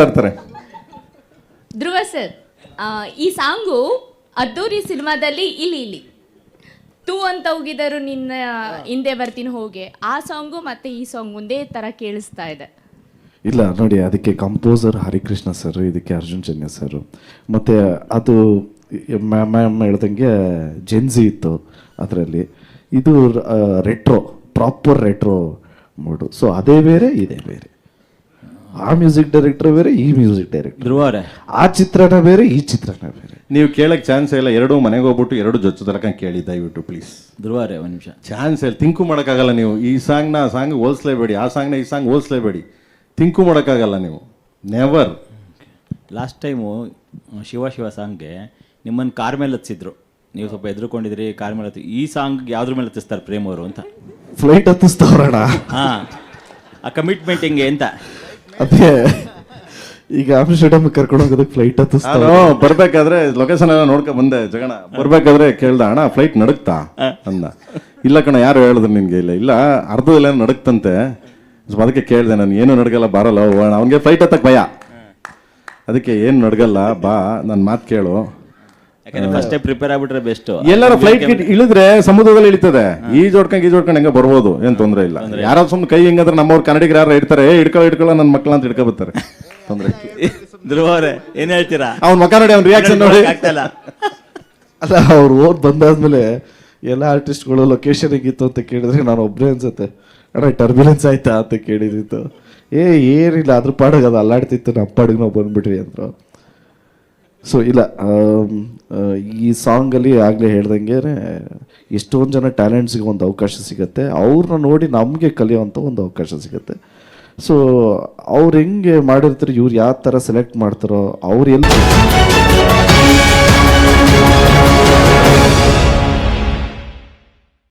ತರ್ತಾರೆ ಧ್ರುವ ಸರ್ ಈ ಸಾಂಗು ಅದ್ದೂರಿ ಸಿನಿಮಾದಲ್ಲಿ ಇಲ್ಲಿ ಇಲ್ಲಿ. ತೂ ಅಂತ ಹೋಗಿದರು ನಿನ್ನ ಹಿಂದೆ ಬರ್ತೀನಿ ಹೋಗೆ. ಆ ಸಾಂಗು ಮತ್ತೆ ಈ ಸಾಂಗ್ ಒಂದೇ ತರ ಕೇಳಿಸ್ತಾ ಇದೆ. ಇಲ್ಲ ನೋಡಿ ಅದಕ್ಕೆ ಕಂಪೋಸರ್ ಹರಿಕೃಷ್ಣ ಸರ್ ಇದಕ್ಕೆ ಅರ್ಜುನ್ ಜನ್ಯ ಸರ್ ಮತ್ತು ಅದು ಮ್ಯಾಮ್ ಹೇಳ್ದಂಗೆ ಜೆನ್ಸಿ ಇತ್ತು ಅದರಲ್ಲಿ. ಇದು retro proper retro mood so ಅದೇ ಬೇರೆ ಇದೇ ಬೇರೆ. ಆ ಮ್ಯೂಸಿಕ್ ಡೈರೆಕ್ಟರ್ ಬೇರೆ ಈ ಮ್ಯೂಸಿಕ್ ಡೈರೆಕ್ಟರ್ ಧ್ರುವರೇ. ಆ ಚಿತ್ರನ ಬೇರೆ ಈ ಚಿತ್ರನ ಬೇರೆ. ನೀವು ಕೇಳಕ್ ಚಾನ್ಸ್ ಇಲ್ಲ ಎರಡು ಮನೆಗೆ ಹೋಗ್ಬಿಟ್ಟು ಎರಡು ಜೊತೆ ತರಕ ಕೇಳಿ ದಯವಿಟ್ಟು ಪ್ಲೀಸ್ ಧ್ರುವರೇ ಒಂದು ನಿಮಿಷ. ಚಾನ್ಸ್ ಇಲ್ಲ ತಿಂಕು ಮಾಡೋಕ್ಕಾಗಲ್ಲ ನೀವು. ಈ ಸಾಂಗ್ನ ಆ ಸಾಂಗ್ ಹೋಲಿಸ್ಲೇಬೇಡಿ ಆ ಸಾಂಗ್ನ ಈ ಸಾಂಗ್ ಹೋಲಿಸ್ಲೇಬೇಡಿ. ತಿಂಕು ಮಾಡೋಕ್ಕಾಗಲ್ಲ ನೀವು. Never last time Shiva Shiva ಸಾಂಗ್ಗೆ ನಿಮ್ಮನ್ನು ಕಾರ್ ಮೇಲೆ ಹತ್ತಿಸಿದ್ರು. ನೀವು ಸ್ವಲ್ಪ ಎದುರುಕೊಂಡಿದ್ರಿ ಕಾರ್ ಮೇಲೆ ಹತ್ತಿ ಈ ಸಾಂಗ್ ಯಾವ್ದ್ರ ಮೇಲೆ ಹತ್ತಿಸ್ತಾರೆ ಪ್ರೇಮ್ ಅವರು ಅಂತ. ಫ್ಲೈಟ್ ಹತ್ತಿಸ್ತಾವ್ರಣ ಹಾಂ ಆ ಕಮಿಟ್ಮೆಂಟ್ ಹೆಂಗೆ ಅಂತ. ಅದೇ. ಈಗ ಆಮ್ಸ್ಟರ್ಡಮ್ ಕರ್ಕೊಂಡು ಹೋಗೋದಕ್ಕೆ ಫ್ಲೈಟ್ ಹತ್ತಿಸ್ತಾವ ನಾನು ಬರ್ಬೇಕಾದ್ರೆ ಲೊಕೇಶನ್ ಎಲ್ಲ ನೋಡ್ಕೊ ಬಂದೆ ಜಗಣ. ಬರ್ಬೇಕಾದ್ರೆ ಕೇಳ್ದ ಅಣ್ಣ ಫ್ಲೈಟ್ ನಡುಕ್ತಾ? ಅಂದ. ಇಲ್ಲ ಕಣ ಯಾರು ಹೇಳಿದ್ರು ನಿನ್ಗೆ ಇಲ್ಲ? ಇಲ್ಲ ಅರ್ಧದಲ್ಲ ನಡುಕ್ತಂತೆ. ಸ್ವಲ್ಪ ಅದಕ್ಕೆ ಕೇಳಿದೆ ನಾನು ಏನು ನಡಗಲ್ಲ ಬರಲ್ಲ ಹೋಗೋಣ. ಅವನಿಗೆ ಫ್ಲೈಟ್ ಹತ್ತಕ್ಕೆ ಭಯ. ಅದಕ್ಕೆ ಏನು ನಡಗಲ್ಲ ಬಾ ನನ್ನ ಮಾತು ಕೇಳು. ಯಾಕಂದ್ರೆ ಫಸ್ಟೇ ಪ್ರಿಪೇರ್ ಆಗ್ಬಿಟ್ರೆ ಬೆಸ್ಟ್ ಎಲ್ಲಾರು ಫ್ಲೈಟ್ ಇಳಿದ್ರೆ ಸಮುದ್ರದಲ್ಲಿ ಇಳಿತದೆ. ಈ ಜೋಡ್ಕೊಂಡು ಈ ಜೋಡ್ಕೊಂಡು ಹೆಂಗೆ ಬರ್ಬೋದು ಏನ್ ತೊಂದ್ರೆ ಇಲ್ಲ. ಯಾರೋ ಸುಮ್ಮನೆ ಕೈ ಹೆಂಗಂದ್ರೆ ನಮ್ಮವ್ರು ಕನ್ನಡಿಗರ ಯಾರು ಇಡ್ತಾರೆ ಏ ಹಿಡ್ಕೊಳ್ಳೋ ಹಿಡ್ಕೊಳ್ಳೋ ನನ್ನ ಮಕ್ಕಳ ಅಂತ ಹಿಡ್ಕೊಬರ್ತಾರೆ ತೊಂದ್ರೆ ಧ್ರುವರೇ ಏನ್ ಹೇಳ್ತೀರಾ? ಅವ್ನ ಮಕ್ಕ ನೋಡಿ ಅವ್ನ ರಿಯಾಕ್ಷನ್ ನೋಡಿ. ಆಗ್ತಾಯಿಲ್ಲ ಅಲ್ಲ ಅವ್ರು ಓದ್ ಬಂದಾದ್ಮೇಲೆ ಎಲ್ಲ ಆರ್ಟಿಸ್ಟ್ಗಳು ಲೊಕೇಶನ್ ಹೇಗಿತ್ತು ಅಂತ ಕೇಳಿದ್ರೆ ನಾನು ಒಬ್ಬನೇ ಅನ್ಸುತ್ತೆ. ಅಣ್ಣ ಟರ್ಬ್ಯುಲೆನ್ಸ್ ಆಯ್ತಾ? ಅಂತ ಕೇಳಿದಿತ್ತು ಏ ಏನಿಲ್ಲ ಅದ್ರ ಪಾಡಗ ಅದು ಅಲ್ಲಾಡ್ತಿತ್ತು ನಮ್ಮ ಪಾಡಿಗೆ ನಾವು ಬಂದ್ಬಿಟ್ವಿ ಅಂದ್ರು. ಸೊ ಇಲ್ಲ ಈ ಸಾಂಗಲ್ಲಿ ಆಗಲೇ ಹೇಳ್ದಂಗೆ ಎಷ್ಟೊಂದು ಜನ ಟ್ಯಾಲೆಂಟ್ಸ್ಗೆ ಒಂದು ಅವಕಾಶ ಸಿಗುತ್ತೆ. ಅವ್ರನ್ನ ನೋಡಿ ನಮಗೆ ಕಲಿಯೋವಂಥ ಒಂದು ಅವಕಾಶ ಸಿಗುತ್ತೆ. ಸೊ ಅವ್ರು ಹೆಂಗೆ ಮಾಡಿರ್ತಾರೆ, ಇವ್ರು ಯಾವ ಥರ ಸೆಲೆಕ್ಟ್ ಮಾಡ್ತಾರೋ, ಅವ್ರು ಎಲ್ಲಿ